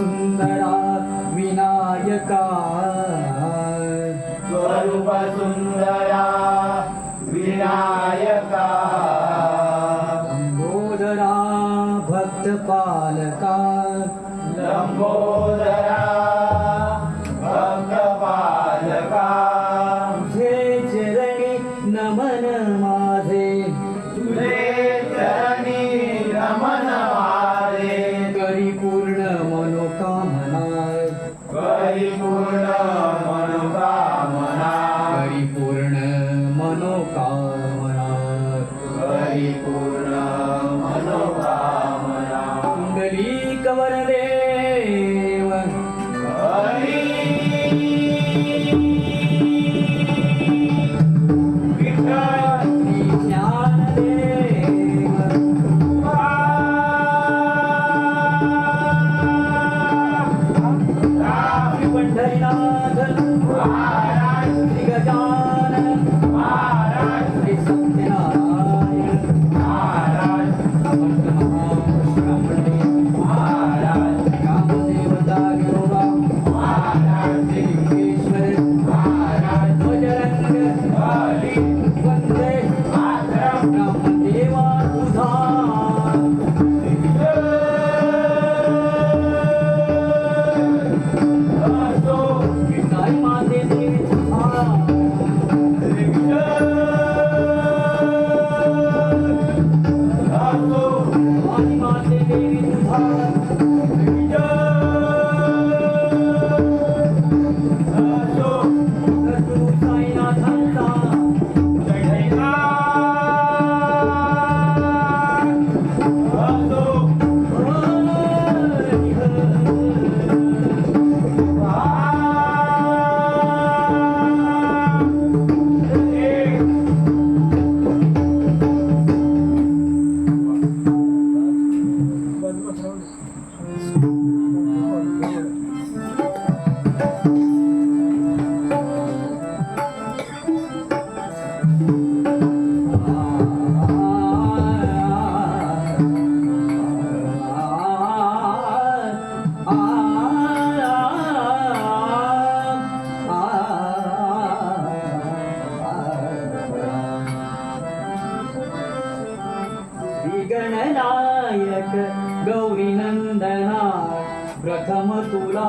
सुंदरा विनायका. स्वरूप सुंदर નો કામરા પરિપૂર્ણ गणनायक गौरी नंदना प्रथम तुला